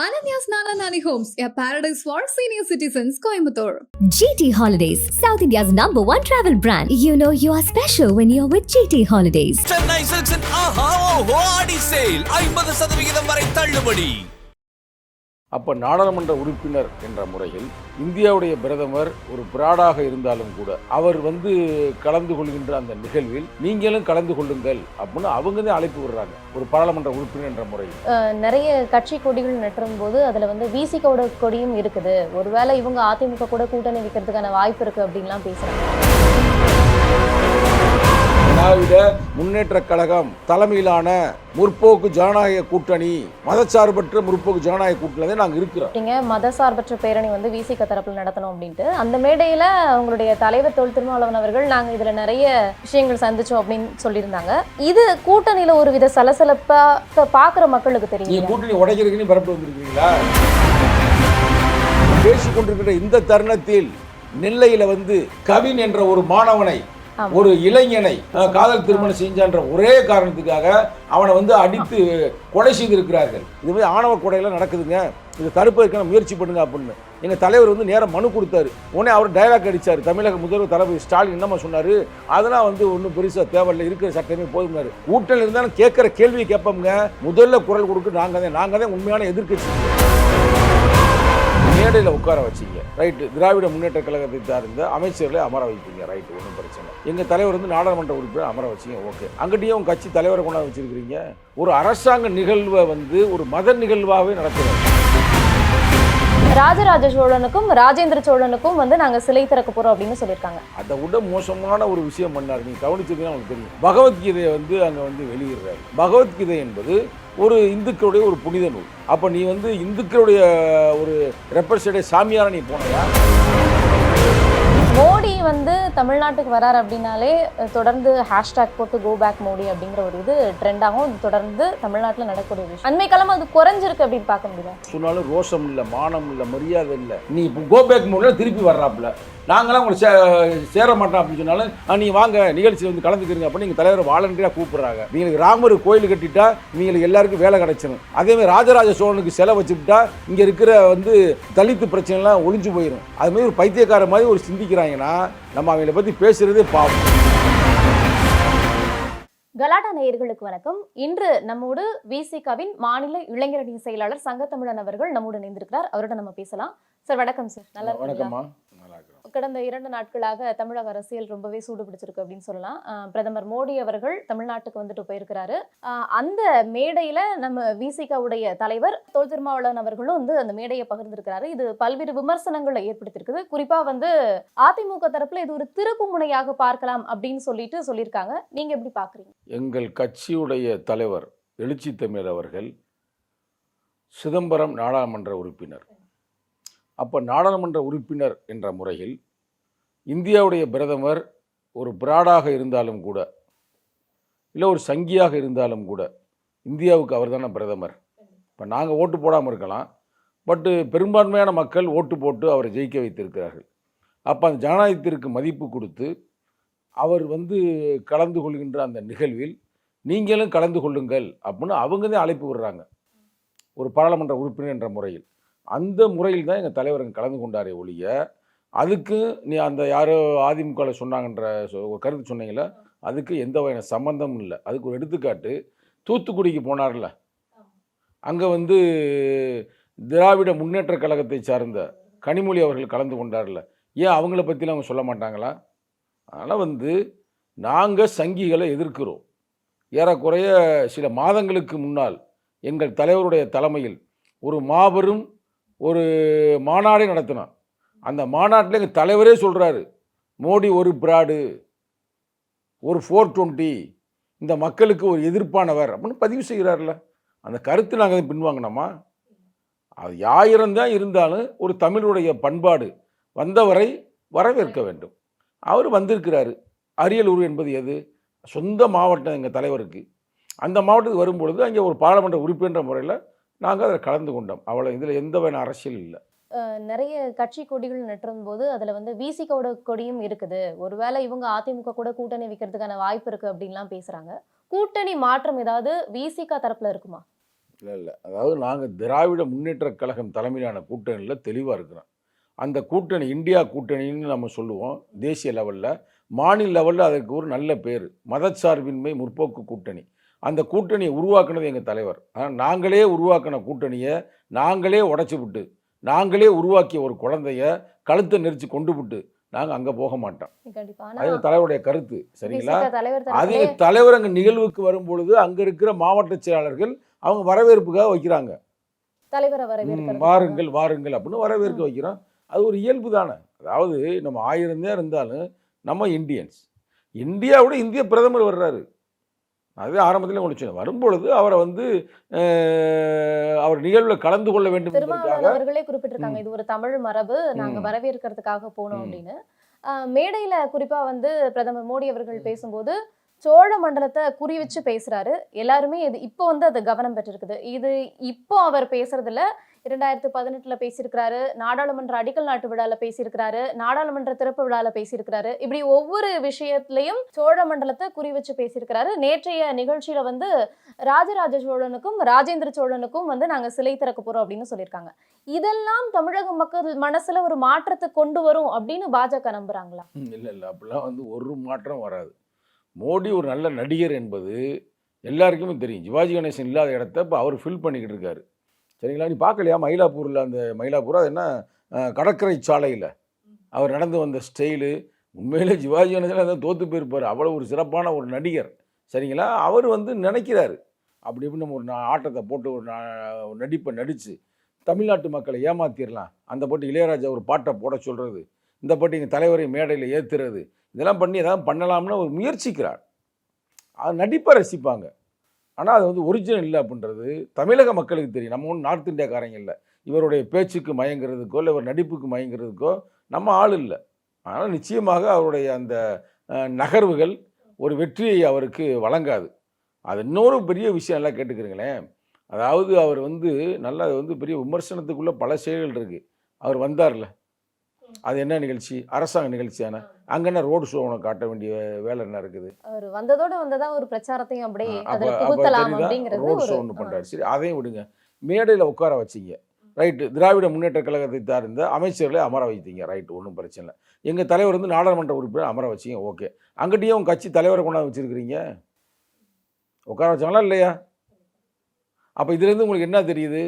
Ananya's Nana Nani Homes, a paradise for senior citizens, Coimbatore. GT Holidays, South India's number one travel brand. You know you are special when you're with GT Holidays. Chennai சில்க்ஸின் ஆஹா ஓஹோ Aadi sale ஐம்பது சதவிகிதம் வரை தள்ளுபடி அப்போ நாடாளுமன்ற உறுப்பினர் என்ற முறையில் இந்தியாவுடைய பிரதமர் ஒரு பிராடாக இருந்தாலும் கூட அவர் வந்து கலந்து கொள்கின்ற அந்த நிகழ்வில் நீங்களும் கலந்து கொள்ளுங்கள் அப்படின்னு அவங்க தான் அழைப்பு விடுறாங்க. ஒரு பாராளுமன்ற உறுப்பினர் என்ற முறையில். நிறைய கட்சி கொடிகள் நட்டுரும் போது அதில் வந்து விசிகோட கொடியும் இருக்குது. ஒருவேளை இவங்க அதிமுக கூட கூட்டணி வைக்கிறதுக்கான வாய்ப்பு இருக்கு அப்படின்லாம் பேசுறாங்க. திராவிட முன்னேற்ற கழகம் தலைமையிலான முற்போக்கு ஜனநாயக கூட்டணி மதச்சார்பற்ற முற்போக்கு ஜனநாயக கூட்டணியில நாங்கள் இருக்கிறோம். அப்படிங்க மதசார்பற்ற பேரணி வந்து விசிக தரப்புல நடத்தணும் அப்படின்ட்டு அந்த மேடையில அவங்களுடைய தலைவர் தொல் திருமாவளவன் அவர்கள் நாங்க இதுல நிறைய விஷயங்கள் சந்திச்சோம் அப்படின்னு சொல்லியிருந்தாங்க. இது கூட்டணியில ஒரு வித சலசலப்பா இப்ப பாக்குற மக்களுக்கு தெரியும் கூட்டணி உடைக்கிறதுக்குன்னு பரப்பு வந்திருக்கீங்களா? பேசிக் கொண்டிருக்கிற இந்த தருணத்தில் நெல்லையில வந்து கவின் என்ற ஒரு மாணவனை. ஒரு இளைஞனை காதல் திருமணம் செஞ்சான்ற ஒரே காரணத்துக்காக அவனை வந்து அடித்து கொலை செய்திருக்கிறார்கள். இது மாதிரி ஆணவ கொடையெல்லாம் நடக்குதுங்க. இதை தடுப்பதற்கான முயற்சி பண்ணுங்க அப்படின்னு. எங்கள் தலைவர் வந்து நேரம் மனு கொடுத்தாரு. உடனே அவர் டைலாக் அடித்தார் தமிழக முதல்வர் தலைவர் ஸ்டாலின் என்னம்மா சொன்னார்? அதெல்லாம் வந்து ஒன்றும் பெருசாக தேவையில்லை. இருக்கிற சட்டமே போதுங்கார் கூட்டணி இருந்தாலும் கேட்குற கேள்வியை கேட்போங்க முதல்ல குரல் கொடுக்க நாங்கள் தான். நாங்கள் தான் உண்மையான எதிர்கட்சி மேடையில் உட்கார வச்சீங்க. ரைட்டு திராவிட முன்னேற்ற கழகத்தை சார்ந்த அமைச்சர்களை அமர வைப்பீங்க. ரைட்டு எங்கள் தலைவர் வந்து நாடாளுமன்ற உறுப்பினர் அமர வச்சீங்க ஓகே. அங்கிட்டயே உங்கள் கட்சி தலைவரை கொண்டாந்து வச்சிருக்கிறீங்க. ஒரு அரசாங்க நிகழ்வை வந்து ஒரு மத நிகழ்வாகவே நடத்துகிறாங்க ராஜராஜ சோழனுக்கும் ராஜேந்திர சோழனுக்கும் வந்து நாங்க சிலை திறக்க போறோம் அப்படின்னு சொல்லியிருக்காங்க. அதை விட மோசமான ஒரு விஷயம் பண்ணார். நீங்கள் கவனிச்சதுன்னா உங்களுக்கு தெரியும். பகவத்கீதையை வந்து அங்கே வந்து வெளியிடுறாரு. பகவத்கீதை என்பது ஒரு இந்துக்களுடைய ஒரு புனித நூல். அப்போ நீ வந்து இந்துக்களுடைய ஒரு ரெப்ரசன்டேட் சாமியார நீ மோடி வந்து தமிழ்நாட்டுக்கு வரார் அப்படின்னாலே தொடர்ந்து ஹேஷ்டேக் போட்டு கோ பேக் மோடி அப்படிங்கிற ஒரு இது ட்ரெண்டாகவும் தொடர்ந்து தமிழ்நாட்டில் நடக்கக்கூடிய விஷயம். அண்மை காலம் அது குறைஞ்சிருக்கு அப்படின்னு பார்க்க முடியல சொன்னாலும் ரோஷம் இல்லை மானம் இல்லை மரியாதை இல்லை. நீ இப்போ கோபேக் மோடியில் திருப்பி வர்றாப்புல. நாங்களாம் உங்களை சே சேர மாட்டோம் அப்படின்னு சொன்னாலும் "ஆ, நீ வாங்க நிகழ்ச்சியில் வந்து கலந்துக்கிறீங்க அப்படின்னு நீங்கள் தலைவர் வாலண்டியராக கூப்பிடுறாங்க. நீங்கள் ராமர் கோயில் கட்டிட்டா நீங்கள் எல்லாருக்கும் வேலை கிடைச்சிடும் அதேமாதிரி ராஜராஜ சோழனுக்கு செலவு வச்சுக்கிட்டா இங்கே இருக்கிற வந்து தலித்து பிரச்சனைலாம் ஒளிஞ்சு போயிடும் அது மாதிரி ஒரு பைத்தியக்கார மாதிரி ஒரு சிந்திக்கிறாங்கன்னா நம்ம அவங்கள பற்றி பேசுகிறதே பாவம். கலாட்டா நேயர்களுக்கு வணக்கம். இன்று நம்மோடு விசிகாவின் மாநில இளைஞரணி செயலாளர் சங்கத்தமிழன் அவர்கள் நம்மோடு இணைந்திருக்கிறார். அவரோட நம்ம பேசலாம். சார் வணக்கம் சார். நல்லா? வணக்கம்மா. கடந்த இரண்டு நாட்களாக தமிழக அரசியல் ரொம்பவே சூடு பிடிச்சிருக்கு அப்படின்னு சொல்லலாம். பிரதமர் மோடி அவர்கள் தமிழ்நாட்டுக்கு வந்துட்டு போயிருக்கிறாரு. அந்த மேடையில நம்ம விசிகாவுடைய தலைவர் தோல் திருமாவளவன் அவர்களும் வந்து அந்த மேடையை பகிர்ந்திருக்கிறாரு. இது பல்வேறு விமர்சனங்களை ஏற்படுத்தியிருக்குது. குறிப்பா வந்து அதிமுக தரப்புல இது ஒரு திருப்பு முனையாக பார்க்கலாம் அப்படின்னு சொல்லிட்டு சொல்லியிருக்காங்க. நீங்க எப்படி பாக்குறீங்க? எங்கள் கட்சியுடைய தலைவர் எழுச்சி தமிழ் அவர்கள் சிதம்பரம் நாடாளுமன்ற உறுப்பினர். அப்போ நாடாளுமன்ற உறுப்பினர் என்ற முறையில் இந்தியாவுடைய பிரதமர் ஒரு பிராடாக இருந்தாலும் கூட இல்லை ஒரு சங்கியாக இருந்தாலும் கூட இந்தியாவுக்கு அவர் தானே பிரதமர். இப்போ நாங்கள் ஓட்டு போடாமல் இருக்கலாம். பட்டு பெரும்பான்மையான மக்கள் ஓட்டு போட்டு அவரை ஜெயிக்க வைத்திருக்கிறார்கள். அப்போ அந்த ஜனநாயகத்திற்கு மதிப்பு கொடுத்து அவர் வந்து கலந்து கொள்கின்ற அந்த நிகழ்வில் நீங்களும் கலந்து கொள்ளுங்கள் அப்படின்னு அவங்க தான் அழைப்பு விடுறாங்க. ஒரு பாராளுமன்ற உறுப்பினர் என்ற முறையில். அந்த முறையில் தான் எங்கள் தலைவர் கலந்து கொண்டாரே ஒழிய அதுக்கு நீ அந்த யாரோ அதிமுகவில் சொன்னாங்கன்ற சொ- ஒரு கருத்து சொன்னீங்களே அதுக்கு எந்த வகையான சம்பந்தமும் இல்லை. அதுக்கு ஒரு எடுத்துக்காட்டு தூத்துக்குடிக்கு போனார்ல. அங்கே வந்து திராவிட முன்னேற்ற கழகத்தை சார்ந்த கனிமொழி அவர்கள் கலந்து கொண்டார்ல. ஏன் அவங்கள பற்றிலாம் அவங்க சொல்ல மாட்டாங்களா? அதனால் வந்து நாங்கள் சங்கிகளை எதிர்க்கிறோம். ஏறக்குறைய சில மாதங்களுக்கு முன்னால் எங்கள் தலைவருடைய தலைமையில் ஒரு மாபெரும் ஒரு மாநாடே நடத்தினான். அந்த மாநாட்டில் எங்கள் தலைவரே சொல்கிறாரு மோடி ஒரு பிராடு ஒரு ஃபோர் டுவெண்ட்டி இந்த மக்களுக்கு ஒரு எதிர்ப்பானவர் அப்படின்னு பதிவு செய்கிறார்ல அந்த கருத்து நாங்கள் பின்வாங்கினோமா? அது யாயிரம் தான் இருந்தாலும் ஒரு தமிழுடைய பண்பாடு வந்தவரை வரவேற்க வேண்டும். அவர் வந்திருக்கிறாரு. அரியலூர் என்பது எது? சொந்த மாவட்டம் எங்கள் தலைவருக்கு. அந்த மாவட்டத்துக்கு வரும்பொழுது அங்கே ஒரு பாராளுமன்ற உறுப்பினர் முறையில் நாங்கள் அதில் கலந்து கொண்டோம். அவ்வளோ இதில் எந்த வகையான அரசியல் இல்லை. நிறைய கட்சி கொடிகள் நட்டுரும் போது அதுல வந்து விசிகோட கொடியும் இருக்குது. ஒருவேளை இவங்க அதிமுக கூட கூட்டணி வைக்கிறதுக்கான வாய்ப்பு இருக்கு அப்படின்லாம் பேசுறாங்க. கூட்டணி மாற்றம் ஏதாவது விசிக தரப்புல இருக்குமா? இல்லை இல்லை. அதாவது நாங்கள் திராவிட முன்னேற்றக் கழகம் தலைமையிலான கூட்டணியில் தெளிவாக இருக்கிறோம். அந்த கூட்டணி இந்தியா கூட்டணின்னு நம்ம சொல்லுவோம். தேசிய லெவலில் மாநில லெவலில் அதுக்கு ஒரு நல்ல பேர். மதச்சார்பின்மை முற்போக்கு கூட்டணி. அந்த கூட்டணியை உருவாக்குனது எங்கள் தலைவர். ஆனால் நாங்களே உருவாக்கின கூட்டணியை நாங்களே உடச்சி விட்டு நாங்களே உருவாக்கிய ஒரு குழந்தைய கழுத்தை நெரிச்சு கொண்டு விட்டு நாங்கள் அங்கே போக மாட்டோம். அது தலைவருடைய கருத்து சரிங்களா? அதே தலைவர் அங்கே நிகழ்வுக்கு வரும்பொழுது அங்கே இருக்கிற மாவட்ட செயலாளர்கள் அவங்க வரவேற்புக்காக வைக்கிறாங்க. வாருங்கள் வாருங்கள் அப்படின்னு வரவேற்க வைக்கிறோம். அது ஒரு இயல்பு தானே. அதாவது நம்ம ஆயிரம் தான் இருந்தாலும் நம்ம இந்தியன்ஸ் இந்தியாவோட இந்திய பிரதமர் வர்றாரு. அதுவே ஆரம்பத்தில் சொன்னேன் வரும்பொழுது அவரை வந்து அவர் நிகழ்வில் கலந்து கொள்ள வேண்டும் அவர்களே குறிப்பிட்டிருக்காங்க. இது ஒரு தமிழ் மரபு நாங்க. வரவேற்கிறதுக்காக போனோம். அப்படின்னு. மேடையில குறிப்பா வந்து பிரதமர் மோடி அவர்கள் பேசும்போது சோழ மண்டலத்தை குறி வச்சு பேசுறாரு. எல்லாருமே இது இப்போ வந்து அது கவனம் பெற்றிருக்குது. இது இப்போ அவர் பேசுறதுல இரண்டாயிரத்து பதினெட்டுல பேசியிருக்கிறாரு. நாடாளுமன்ற அடிக்கல் நாட்டு விழால பேசியிருக்கிறாரு. நாடாளுமன்ற திறப்பு விழால பேசியிருக்கிறாரு. இப்படி ஒவ்வொரு விஷயத்திலையும் சோழ மண்டலத்தை குறி வச்சு பேசியிருக்கிறாரு. நேற்றைய நிகழ்ச்சியில வந்து ராஜராஜ சோழனுக்கும் ராஜேந்திர சோழனுக்கும் வந்து நாங்க சிலை திறக்க போறோம் அப்படின்னு சொல்லியிருக்காங்க. இதெல்லாம் தமிழக மக்கள் மனசுல ஒரு மாற்றத்தை கொண்டு வரும் அப்படின்னு பாஜக நம்புறாங்களா? இல்லை இல்லை. அப்படிலாம் வந்து ஒரு மாற்றம் வராது. மோடி ஒரு நல்ல நடிகர் என்பது எல்லாருக்குமே தெரியும். சிவாஜி கணேசன் இல்லாத இடத்த இப்போ அவர் ஃபில் பண்ணிக்கிட்டு இருக்காரு. சரிங்களா? நீ பார்க்கலையா? மயிலாப்பூரில் அந்த மயிலாப்பூர் அது என்ன கடற்கரை சாலையில். அவர் நடந்து வந்த ஸ்டைலு உண்மையிலே சிவாஜி கணேசன் தோற்று போயிருப்பார். அவ்வளோ ஒரு சிறப்பான ஒரு நடிகர். சரிங்களா? அவர் வந்து நினைக்கிறாரு. அப்படி இப்படி நம்ம ஒரு ஆட்டத்தை போட்டு ஒரு ஒரு நடிப்பை நடித்து தமிழ்நாட்டு மக்களை ஏமாத்திடலாம் அந்த போட்டு இளையராஜா ஒரு பாட்டை போட சொல்கிறது இந்த போட்டு எங்கள் தலைவரை மேடையில் ஏற்றுறது இதெல்லாம் பண்ணி எதாவது பண்ணலாம்னு ஒரு முயற்சிக்கிறார். அது நடிப்பை ரசிப்பாங்க. ஆனால் அது வந்து ஒரிஜினல் இல்லை அப்படின்றது தமிழக மக்களுக்கு தெரியும். நம்ம ஒன்றும் நார்த் இந்தியாக்காரங்க இல்லை. இவருடைய பேச்சுக்கு மயங்கிறதுக்கோ இல்லை இவர் நடிப்புக்கு மயங்கிறதுக்கோ நம்ம ஆள் இல்லை. ஆனால் நிச்சயமாக அவருடைய அந்த நகர்வுகள் ஒரு வெற்றியை அவருக்கு வழங்காது. அது இன்னொரு பெரிய விஷயம் எல்லாம் கேட்டுக்கிறீங்களேன். அதாவது அவர் வந்து நல்லா அது வந்து பெரிய விமர்சனத்துக்குள்ளே பல செயல்கள் இருக்குது அவர் வந்தார்ல. அது என்ன நிகழ்ச்சி? அரசாங்க நிகழ்ச்சி தானே அங்கே என்ன ரோடு ஷோ உனக்கு காட்ட வேண்டிய வேலை என்ன இருக்குது? அவர் வந்ததோட வந்ததா ஒரு பிரச்சாரத்தையும் அப்படியே ரோடு ஷோ ஒன்று பண்ணுறாரு சரி அதையும் விடுங்க. மேடையில் உட்கார வச்சிங்க. ரைட்டு திராவிட முன்னேற்ற கழகத்தை சார்ந்த அமைச்சர்களை அமர வைத்தீங்க. ரைட்டு ஒன்றும் பிரச்சனை இல்லை. எங்கள் தலைவர் வந்து நாடாளுமன்ற உறுப்பினர் அமர வச்சிங்க. ஓகே அங்கிட்டயே உங்கள் கட்சி தலைவரை கொண்டாந்து வச்சிருக்கிறீங்க? உட்கார வச்சாங்களா இல்லையா? அப்போ இதுலேருந்து உங்களுக்கு என்ன தெரியுது?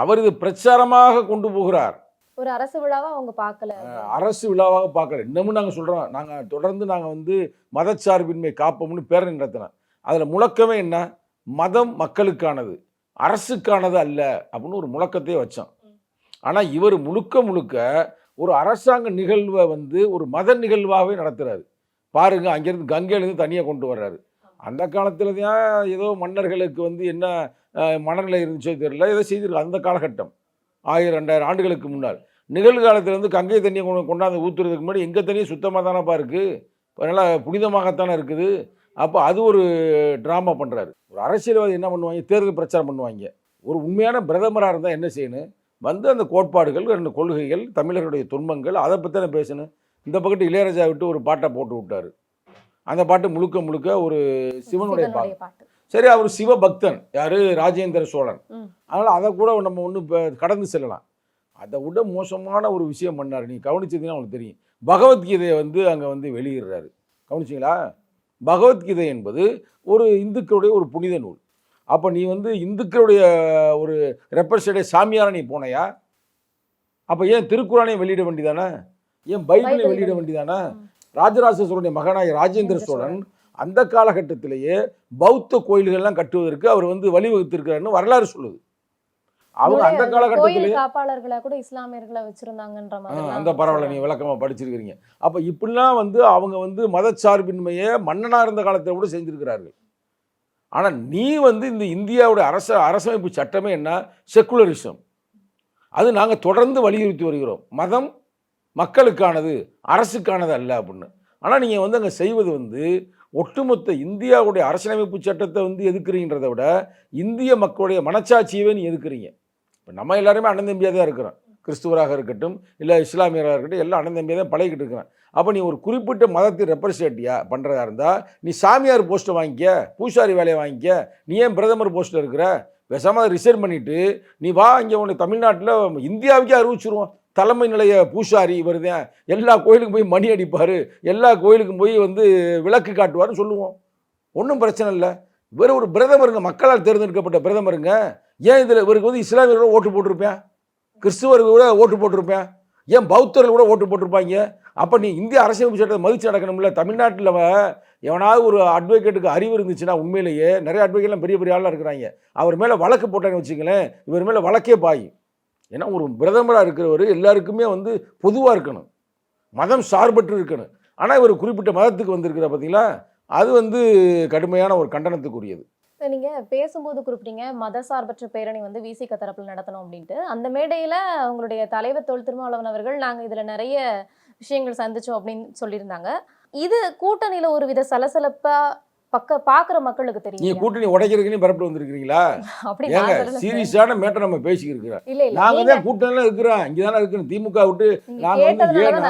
அவர் இது பிரச்சாரமாக கொண்டு போகிறார். ஒரு அரசு விழாவா அவங்க பார்க்கல அரசு விழாவாக பார்க்கல. இன்னமும் நாங்கள் சொல்கிறோம் நாங்கள் தொடர்ந்து நாங்கள் வந்து மதச்சார்பின்மை காப்போம்னு பேரணி நடத்தினோம். அதில் முழக்கமே என்ன? மதம் மக்களுக்கானது. அரசுக்கானது அல்ல அப்படின்னு ஒரு முழக்கத்தையே வச்சோம். ஆனால் இவர் முழுக்க முழுக்க ஒரு அரசாங்க நிகழ்வை வந்து ஒரு மத நிகழ்வாகவே நடத்துகிறாரு பாருங்க அங்கேருந்து கங்கையிலேருந்து தனியாக கொண்டு வர்றாரு. அந்த காலத்தில் தான் ஏதோ மன்னர்களுக்கு வந்து என்ன மனநிலை இருந்துச்சோ தெரியல. ஏதோ செய்திருக்கு அந்த காலகட்டம். ஆயிரம் ரெண்டாயிரம் ஆண்டுகளுக்கு முன்னால். நிகழ்காலத்தில் வந்து கங்கை தண்ணியை கொண்டு கொண்டாந்து ஊற்றுறதுக்கு முன்னாடி எங்கள் தண்ணியும் சுத்தமாக தானப்பா இருக்குது நல்லா புனிதமாகத்தானே இருக்குது. அப்போ அது ஒரு ட்ராமா பண்ணுறாரு ஒரு அரசியல்வாதி என்ன பண்ணுவாங்க? தேர்தல் பிரச்சாரம் பண்ணுவாங்க. ஒரு உண்மையான பிரதமராக இருந்தால் என்ன செய்யணும்? வந்து அந்த கோட்பாடுகள் ரெண்டு கொள்கைகள் தமிழர்களுடைய துன்பங்கள் அதை பற்றி தானே பேசணும்? இந்த பக்கத்து இளையராஜா விட்டு ஒரு பாட்டை போட்டு விட்டாரு. அந்த பாட்டு முழுக்க முழுக்க ஒரு சிவனுடைய பாட்டு. சரி அவர் சிவபக்தன். யாரு? ராஜேந்திர சோழன். அதனால் அதை கூட நம்ம ஒன்று கடந்து செல்லலாம். அதை விட மோசமான ஒரு விஷயம் பண்ணார். நீ கவனிச்சதுன்னா உங்களுக்கு தெரியும். பகவத்கீதையை வந்து அங்கே வந்து வெளியிடுறாரு. கவனிச்சிங்களா? பகவத்கீதை என்பது ஒரு இந்துக்களுடைய ஒரு புனித நூல். அப்போ நீ வந்து இந்துக்களுடைய ஒரு ரெப்ரசன்டேட் சாமியாரா நீ போனையா? அப்போ ஏன் திருக்குறானையும் வெளியிட வேண்டியதானே? ஏன் பைபிளையும் பைபிளை வெளியிட வேண்டியதானே. ராஜராஜ சோழனுடைய மகனாய் ராஜேந்திர ராஜேந்திர சோழன் அந்த காலகட்டத்திலேயே பௌத்த கோயில்கள்லாம் கட்டுவதற்கு அவர் வந்து வழிவகுத்திருக்கிறாருன்னு வரலாறு சொல்லுது. அவங்க அந்த கோயில் காலகட்டத்திலேயே காப்பாளர்களை கூட இஸ்லாமியர்களை வச்சிருந்தாங்கன்ற மாதிரி அந்த பரவாயில்ல நீங்க விளக்கமா படிச்சிருக்கிறீங்க. அப்ப இப்படிலாம் வந்து அவங்க வந்து மதச்சார்பின்மையை மன்னனா இருந்த காலத்துல கூட செஞ்சிருக்கிறார்கள். ஆனா நீ வந்து இந்த இந்தியாவுடைய அரச அரசமைப்பு சட்டமே என்ன? செக்குலரிசம். அது நாங்க தொடர்ந்து வலியுறுத்தி வருகிறோம். மதம் மக்களுக்கானது அரசுக்கானது அல்ல அப்படின்னு. ஆனா நீங்க வந்து அங்க செய்வது வந்து ஒட்டுமொத்த இந்தியாவுடைய அரசியலமைப்பு சட்டத்தை வந்து எதுக்குறீன்றதை விட இந்திய மக்களுடைய மனச்சாட்சியவே நீ எதுக்குறீங்க இப்போ நம்ம எல்லாருமே அண்ணன் தம்பியாக தான் இருக்கிறோம். கிறிஸ்துவராக இருக்கட்டும் இல்லை இஸ்லாமியராக இருக்கட்டும் எல்லாம் அண்ணன் தம்பியாக தான் பழகிட்டு இருக்கிறேன் அப்போ நீ ஒரு குறிப்பிட்ட மதத்தை ரெப்ரசன்டேட்டியா பண்ணுறதா இருந்தால் நீ சாமியார் போஸ்ட்டை வாங்கிக்க பூசாரி வேலையை வாங்கிக்க நீ ஏன் பிரதமர் போஸ்ட்டில் இருக்கிற? விஷமாக அதை ரிசைன் பண்ணிவிட்டு நீ வா இங்கே உனக்கு தமிழ்நாட்டில் இந்தியாவுக்கே அறிவிச்சிருவோம். தலைமை நிலைய பூசாரி இவர் தான். எல்லா கோயிலுக்கும் போய் மணி அடிப்பார். எல்லா கோயிலுக்கும் போய் வந்து விளக்கு காட்டுவார்னு சொல்லுவோம். ஒன்றும் பிரச்சனை இல்லை. இவர் ஒரு பிரதமருங்க. மக்களால் தேர்ந்தெடுக்கப்பட்ட பிரதமருங்க. ஏன் இதில் இவருக்கு வந்து இஸ்லாமியர்களோட ஓட்டு போட்டிருப்பேன்? கிறிஸ்துவர்கள் கூட ஓட்டு போட்டிருப்பேன். ஏன் பௌத்தர்கள் கூட ஓட்டு போட்டிருப்பாங்க? அப்போ நீ இந்திய அரசியலமைப்பு சட்டத்தை மதித்து நடக்கணும்ல? தமிழ்நாட்டில் எவனாவது ஒரு அட்வொகேட்டுக்கு அறிவு இருந்துச்சுன்னா உண்மையிலேயே நிறைய அட்வொகேட்லாம் பெரிய பெரிய ஆளாக இருக்கிறாங்க. அவர் மேலே வழக்கு போட்டாங்கன்னு வச்சுங்களேன் இவர் மேலே வழக்கே பாயும். ஏன்னா ஒரு பிரதமராக இருக்கிறவர் எல்லாருக்குமே வந்து பொதுவாக இருக்கணும். மதம் சார்பற்று இருக்கணும். ஆனால் இவர் குறிப்பிட்ட மதத்துக்கு வந்திருக்கிற பார்த்தீங்களா அது வந்து கடுமையான ஒரு கண்டனத்துக்குரியது. நீங்கள் நீங்க பேசும்போது குறிப்பிட்டீங்க மதசார்பற்ற பேரணி வந்து விசிக தரப்பில் நடத்தணும் அப்படின்ட்டு. அந்த மேடையில உங்களுடைய தலைவர் தொல் திருமாவளவன் அவர்கள் நாங்க இதுல நிறைய விஷயங்கள் சந்திச்சோம் அப்படின்னு சொல்லியிருந்தாங்க. இது கூட்டணியில ஒரு வித சலசலப்பா பக்க பாக்குற மக்களுக்கு நீங்க தெரியும் கூட்டணி உடைக்கிறதுக்குன்னு பரப்பிட்டு வந்திருக்கிறீங்களா? அப்படி ஏங்க. சீரியஸான மேட்டர் நம்ம பேசிக்கிறோம் நாங்க நீங்க- தான் கூட்டணியில் இருக்கிறோம். இங்கே தானே இருக்கிறோம் திமுக விட்டு நீங்க நாங்க வந்து ஏன்னா,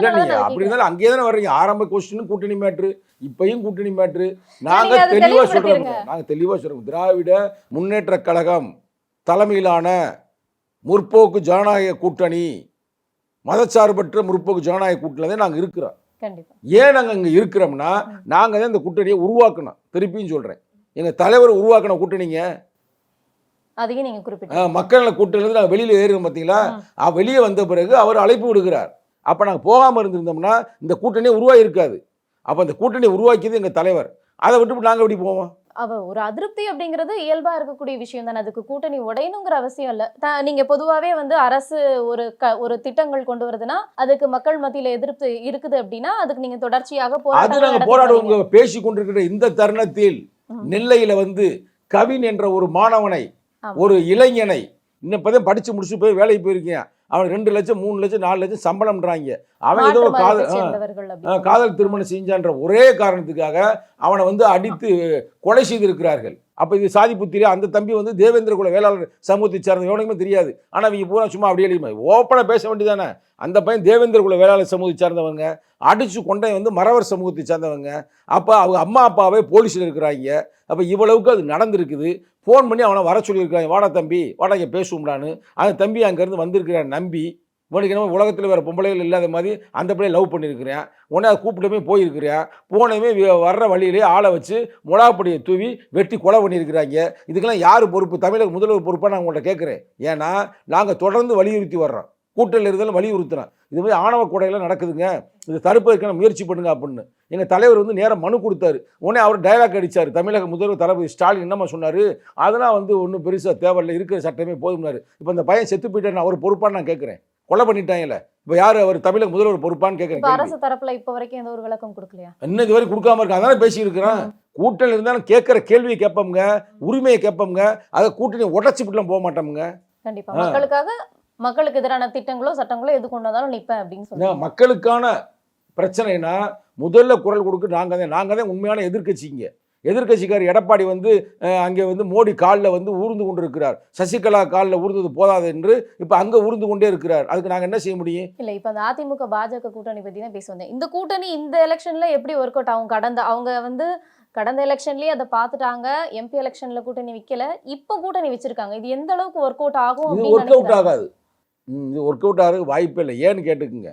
நீங்க நீங்க அப்படி. இருந்தாலும் அங்கேயே தானே வர்றீங்க. ஆரம்ப கொஸ்டின் கூட்டணி மேட்ரு இப்பயும் கூட்டணி மேட்ரு. நாங்க நீங்க தெளிவா சொல்றோம். நாங்க தெளிவா சொல்றோம். திராவிட முன்னேற்ற கழகம் தலைமையிலான முற்போக்கு ஜனநாயக கூட்டணி மதச்சார்பற்ற முற்போக்கு ஜனநாயக கூட்டணியில் தான் நாங்க இருக்கிறோம். ஏன் நாங்க இங்க இருக்கிறோம்னா நாங்க தான் இந்த கூட்டணியை உருவாக்கணும். திருப்பியும் சொல்றேன். எங்க தலைவர் உருவாக்கின கூட்டணிங்க. அதையும் நீங்க குறிப்பிட்டு மக்கள் கூட்டணியிலிருந்து நாங்கள் வெளியில் ஏறுறோம் பார்த்தீங்களா வெளியே வந்த பிறகு அவர் அழைப்பு விடுகிறார். அப்போ நாங்கள் போகாமல் இருந்திருந்தோம்னா இந்த கூட்டணியே உருவாகி இருக்காது. அப்போ அந்த கூட்டணியை உருவாக்கியது எங்கள் தலைவர். அதை விட்டு நாங்கள் எப்படி போவோம்? அவ ஒரு அதிருப்தி அப்படிங்கிறது இயல்பா இருக்கக்கூடிய விஷயம் தானே அதுக்கு கூட்டணி உடையணுங்கிற அவசியம் இல்ல நீங்க பொதுவாவே வந்து அரசு ஒரு க ஒரு திட்டங்கள் கொண்டு வருதுன்னா அதுக்கு மக்கள் மத்தியில எதிர்ப்பு இருக்குது அப்படின்னா அதுக்கு நீங்க தொடர்ச்சியாக நடத்தி போராடுவோங்க. பேசி கொண்டிருக்கிற இந்த தருணத்தில். நெல்லையில் வந்து கவின் என்ற ஒரு மாணவனை. ஒரு இளைஞனை இன்னும் படித்து முடிச்சு போய் வேலைக்கு போயிருக்கேன் அவன் ரெண்டு லட்சம் மூணு லட்சம் நாலு லட்சம் சம்பளம்ன்றாங்க. அவன் ஏதோ காதல் காதல் திருமணம் செஞ்சான்ற ஒரே காரணத்துக்காக அவனை வந்து அடித்து கொலை செய்திருக்கிறார்கள். அப்போ இது சாதி புத்திரியா? அந்த தம்பி வந்து தேவேந்திர குல வேளாளர் சமூகத்தை சார்ந்த எவனுக்குமே தெரியாது. ஆனால் இவங்க பூரா சும்மா அப்படியே எழுதி ஓப்பனாக பேச வேண்டியதானே அந்த பையன் தேவேந்திர குல வேளாளர் சமூகத்தை சார்ந்தவங்க அடிச்சு கொண்டை வந்து மறவர் சமூகத்தை சார்ந்தவங்க. அப்போ அவங்க அம்மா அப்பாவே போலீஸில் இருக்கிறாங்க. அப்போ இவ்வளவுக்கு அது நடந்திருக்குது. ஃபோன் பண்ணி அவனை வர சொல்லியிருக்கிறான். வாடா தம்பி வாடா இங்கே பேசுவோம்டான்னு. அந்த தம்பி அங்கேருந்து வந்திருக்கிறான் நம்பி. இவனுக்கு என்ன உலகத்தில் வேறு பொம்பளைகள் இல்லாத மாதிரி அந்த பிள்ளையை லவ் பண்ணியிருக்கிறேன். உடனே அதை கூப்பிட்டுமே போயிருக்கிறேன். போனவே வர்ற வழியிலே ஆளை வச்சு முடாப்படியை தூவி வெட்டி கொலை பண்ணியிருக்கிறாங்க. இதுக்கெல்லாம் யார் பொறுப்பு? தமிழக முதல்வர் பொறுப்பாக நான் உங்கள்கிட்ட கேட்குறேன். ஏன்னா நாங்கள் தொடர்ந்து வலியுறுத்தி வர்றோம். கூட்டணியில் இருந்தாலும் வலியுறுத்துறோம் இது மாதிரி ஆணவ கொடையெல்லாம் நடக்குதுங்க. இது தடுப்பதற்கான முயற்சி பண்ணுங்க அப்படின்னு. எங்கள் தலைவர் வந்து நேரம் மனு கொடுத்தாரு. உடனே அவர் டயலாக் அடிச்சார். தமிழக முதல்வர் தளபதி ஸ்டாலின் என்னம்மா சொன்னார்? அதெல்லாம் வந்து ஒன்றும் பெருசாக தேவையில்லை. இருக்கிற சட்டமே போதும்னாரு. இப்போ இந்த பையன் செத்து போயிட்டாரு அவர் பொறுப்பான்னு நான் கேட்குறேன். கொலை பண்ணிட்டாங்கல்ல. இப்போ யார் அவர் தமிழக முதல்வர் பொறுப்பான்னு கேட்குறேன். அரசு தரப்புல இப்ப வரைக்கும் எந்த ஒரு விளக்கம் கொடுக்கலையா? இன்னும் இது வரை கொடுக்காம இருக்க அதானே பேசியிருக்கிறேன் கூட்டணி இருந்தாலும் கேட்குற கேள்வியை கேட்போம்ங்க. உரிமையை கேட்போம்ங்க. அதை கூட்டணி உடச்சி போக மாட்டோம்ங்க. கண்டிப்பா. ஆ. மக்களுக்காக மக்களுக்கு எதிரான திட்டங்களோ சட்டங்களோ எது கொண்டு வந்தாலும் நிப்பேன் அப்படின்னு சொல்லுவாங்க மக்களுக்கான பிரச்சனைனா முதல்ல குரல் கொடுக்க நாங்கள் தான் நாங்கள் தான் உண்மையான எதிர்க்கட்சிங்க. எதிர்க்கட்சிக்கார் எடப்பாடி வந்து அங்கே வந்து மோடி காலில் வந்து ஊர்ந்து கொண்டு இருக்கிறார் சசிகலா காலில் ஊர்ந்தது போதாது என்று இப்போ அங்கே ஊர்ந்து கொண்டே இருக்கிறார். அதுக்கு நாங்கள் என்ன செய்ய முடியும்? இல்ல இப்ப அந்த அதிமுக பாஜக கூட்டணி பத்தி தான் பேச வந்தேன். இந்த கூட்டணி இந்த எலெக்ஷன்ல எப்படி ஒர்க் அவுட் ஆகும்? கடந்த அவங்க வந்து கடந்த எலெக்ஷன்லயே அதை பார்த்துட்டாங்க. எம்பி எலெக்ஷன்ல கூட்டணி விக்கல. இப்ப கூட்டணி வச்சிருக்காங்க. இது எந்த அளவுக்கு ஒர்க் அவுட் ஆகும் ஒர்க் அவுட்? ஆகாது. இது ஒர்க் அவுட் ஆகிறதுக்கு வாய்ப்பே இல்லை. ஏன்னு கேட்டுக்குங்க.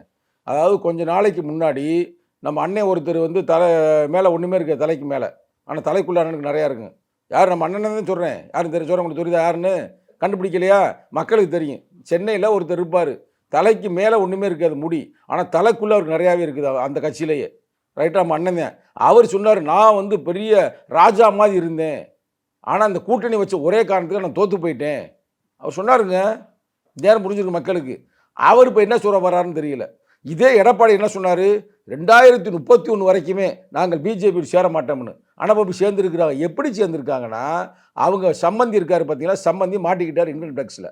அதாவது கொஞ்சம் நாளைக்கு முன்னாடி நம்ம அண்ணன் ஒருத்தர் வந்து தலை மேலே ஒன்றுமே இருக்க தலைக்கு மேலே. ஆனால் தலைக்குள்ள அண்ணனுக்கு நிறையா இருக்குங்க யார்? நம்ம அண்ணனை தான் சொல்கிறேன் யாரும் தெரியும்? சொல்கிறேன் உங்களுக்கு தெரியுதா யாருன்னு? கண்டுபிடிக்கலையா? மக்களுக்கு தெரியும். சென்னையில் ஒருத்தர் இருப்பார். தலைக்கு மேலே ஒன்றுமே இருக்காது முடி. ஆனால் தலைக்குள்ளே அவருக்கு நிறையாவே இருக்குது அந்த கட்சியிலேயே. ரைட்டாக நம்ம அண்ணன் தான். அவர் சொன்னார் நான் வந்து பெரிய ராஜா மாதிரி இருந்தேன். ஆனால் அந்த கூட்டணி வச்ச ஒரே காரணத்துக்கு நான் தோற்று போயிட்டேன். அவர் சொன்னாருங்க. நேரம் புரிஞ்சிருக்கு மக்களுக்கு. அவர் இப்போ என்ன சொல்ல வர்றாருன்னு தெரியல. இதே எடப்பாடி என்ன சொன்னார்? ரெண்டாயிரத்தி முப்பத்தி ஒன்று வரைக்குமே நாங்கள் பிஜேபியில் சேர மாட்டோம்னு. ஆனால் இப்போ சேர்ந்துருக்குறாங்க. எப்படி சேர்ந்துருக்காங்கன்னா அவங்க சம்மந்தி இருக்கார் பார்த்தீங்கன்னா சம்மந்தி மாட்டிக்கிட்டார் இன்கம் டேக்ஸில்.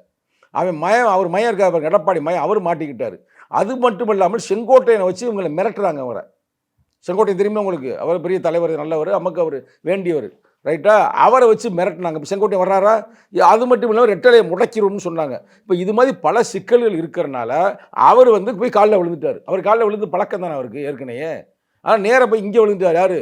அவன் மயம் அவர் மயம் இருக்கார் பாருங்க, எடப்பாடி மயம் அவர் மாட்டிக்கிட்டார். அது மட்டும் இல்லாமல் செங்கோட்டையனை வச்சு இவங்களை மிரட்டுறாங்க அவரை. செங்கோட்டையன் திரும்பி உங்களுக்கு? அவர் பெரிய தலைவர் நல்லவர் நமக்கு அவர் வேண்டியவர். ரைட்டா? அவரை வச்சு மிரட்டினாங்க. இப்போ செங்கோட்டை வர்றாரா? அது மட்டும் இல்லாமல் ரெட்டலையை முடக்கிடும்னு சொன்னாங்க. இப்போ இது மாதிரி பல சிக்கல்கள் இருக்கிறனால அவர் வந்து போய் காலில் விழுந்துட்டார். அவர் காலில் விழுந்து பழக்கம் தானே அவருக்கு ஏற்கனவே. ஆனால் நேராக போய் இங்கே விழுந்துட்டார். யார்?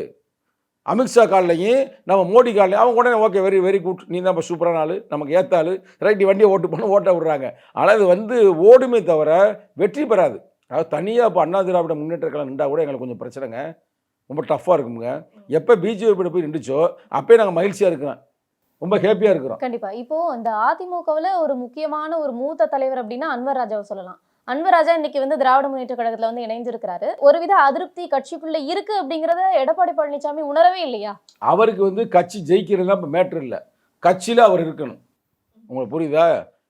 அமித்ஷா கால்லையும் நம்ம மோடி காலிலையும். அவங்க உடனே ஓகே வெரி வெரி குட். நீ தான் சூப்பரான ஆள். நமக்கு ஏற்றாள் ரைட்டி ரைட்டு வண்டியை ஓட்டு பண்ண ஓட்ட விடுறாங்க. ஆனால் அது வந்து ஓடுமே தவிர வெற்றி பெறாது. அதாவது தனியாக இப்போ அண்ணா திராவிட முன்னேற்ற கழகம் நின்றா கூட எங்களுக்கு கொஞ்சம் பிரச்சனைங்க. ரொம்ப டஃப்பாக இருக்குங்க எப்போ பிஜேபி போய் நின்றுச்சோ அப்போயே நாங்கள் மகிழ்ச்சியாக இருக்கிறோம் ரொம்ப ஹேப்பியாக இருக்கிறோம். கண்டிப்பா. இப்போ இந்த அதிமுகவுல ஒரு முக்கியமான ஒரு மூத்த தலைவர் அப்படின்னா அன்வர் ராஜாவை சொல்லலாம். அன்வர் ராஜா இன்னைக்கு வந்து திராவிட முன்னேற்ற கழகத்துல வந்து இணைஞ்சிருக்கிறாரு ஒருவித அதிருப்தி கட்சிக்குள்ள இருக்கு அப்படிங்கறத எடப்பாடி பழனிசாமி உணரவே இல்லையா? அவருக்கு வந்து கட்சி ஜெயிக்கிறது தான் இப்போ மேட்ரு இல்லை. கட்சியில் அவர் இருக்கணும். உங்களுக்கு புரியுதா?